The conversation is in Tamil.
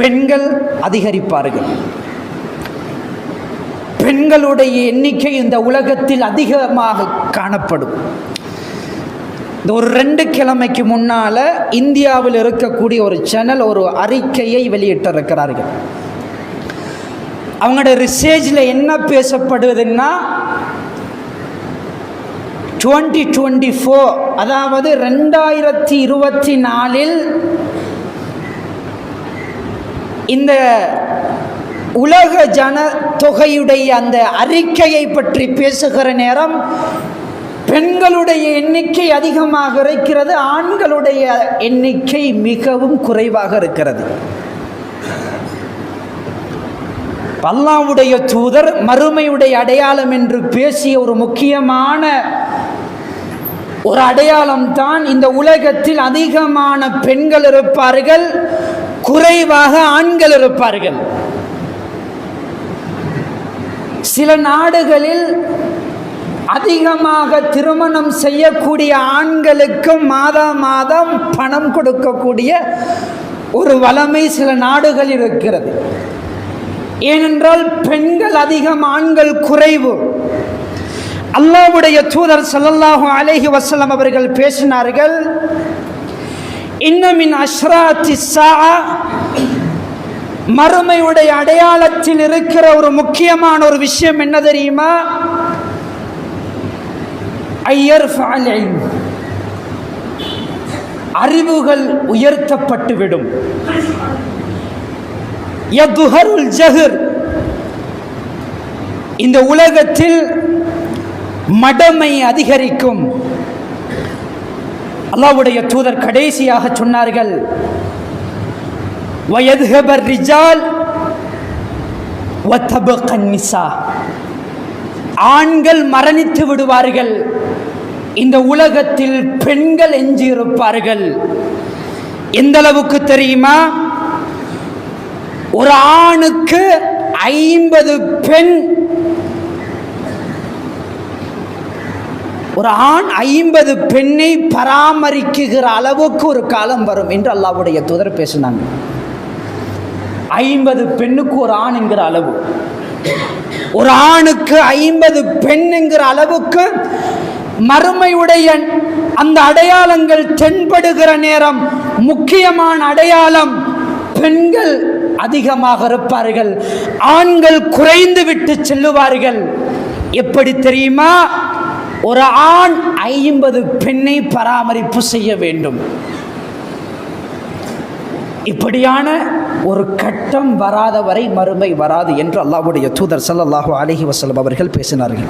பெண்கள் அதிகரிப்பார்கள். பெண்களுடைய எண்ணிக்கை இந்த உலகத்தில் அதிகமாக காணப்படும். இந்த ஒரு ரெண்டு கிழமைக்கு முன்னால் இந்தியாவில் இருக்கக்கூடிய ஒரு சேனல் ஒரு அறிக்கையை வெளியிட்டிருக்கிறார்கள். அவங்களோட ரிசேஜில் என்ன பேசப்படுதுன்னா டுவெண்ட்டி டுவெண்ட்டி ஃபோர் அதாவது ரெண்டாயிரத்தி இருபத்தி நாலில் இந்த உலக ஜன தொகையுடைய அந்த அறிக்கையை பற்றி பேசுகிற நேரம் பெண்களுடைய எண்ணிக்கை அதிகமாக இருக்கிறது ஆண்களுடைய எண்ணிக்கை மிகவும் குறைவாக இருக்கிறது. பல்லாவுடைய தூதர் மறுமையுடைய அடையாளம் என்று பேசிய ஒரு முக்கியமான ஒரு அடையாளம் தான் இந்த உலகத்தில் அதிகமான பெண்கள் இருப்பார்கள். குறைவாக ஆண்கள் இருப்பார்கள். சில நாடுகளில் அதிகமாக திருமணம் செய்யக்கூடிய ஆண்களுக்கு மாதா மாதம் பணம் கொடுக்கக்கூடிய ஒரு வளமை சில நாடுகள் இருக்கிறது. ஏனென்றால் பெண்கள் அதிகம் ஆண்கள் குறைவு. அல்லாவுடைய தூதர் சல்லல்லாஹு அலைஹி வசலம் அவர்கள் பேசினார்கள் இன்னமின் அஷ்ராத்தி சா மறுமையுடைய அடையாளத்தில் இருக்கிற ஒரு முக்கியமான ஒரு விஷயம் என்ன தெரியுமா? ஐயர் அறிவுகள் உயர்த்தப்பட்டுவிடும் யதுஹருல் ஜஹர். இந்த உலகத்தில் மடமை அதிகரிக்கும். அல்லாவுடைய தூதர் கடைசியாக சொன்னார்கள். வயதுஹபர் ரிஜால் நிசா. ஆண்கள் மரணித்து விடுவார்கள். இந்த உலகத்தில் பெண்கள் எஞ்சியிருப்பார்கள். எந்த அளவுக்கு தெரியுமா? ஒரு ஆணுக்கு ஐம்பது பெண் ஒரு ஆண் ஐம்பது பெண்ணை பராமரிக்குகிற அளவுக்கு ஒரு காலம் வரும் என்று அல்லாவுடைய தூதர் பேசினாங்க. ஐம்பது பெண்ணுக்கு ஒரு ஆண் என்கிற அளவு. ஒரு ஆணுக்கு ஐம்பது பெண் என்கிற அளவுக்கு மறுமையுடைய அந்த அடையாளங்கள் தென்படுகிற நேரம் முக்கியமான அடையாளம் பெண்கள் அதிகமாக இருப்பார்கள் ஆண்கள் குறைந்து விட்டு செல்லுவார்கள். எப்படி தெரியுமா? ஒரு ஆண் ஐம்பது பெண்ணை பராமரிப்பு செய்ய வேண்டும். இப்படியான ஒரு கட்டம் வராத வரை மறுமை வராது என்று அல்லாவுடைய தூதர் சல்லாஹூ அலஹி வசலம் அவர்கள் பேசினார்கள்.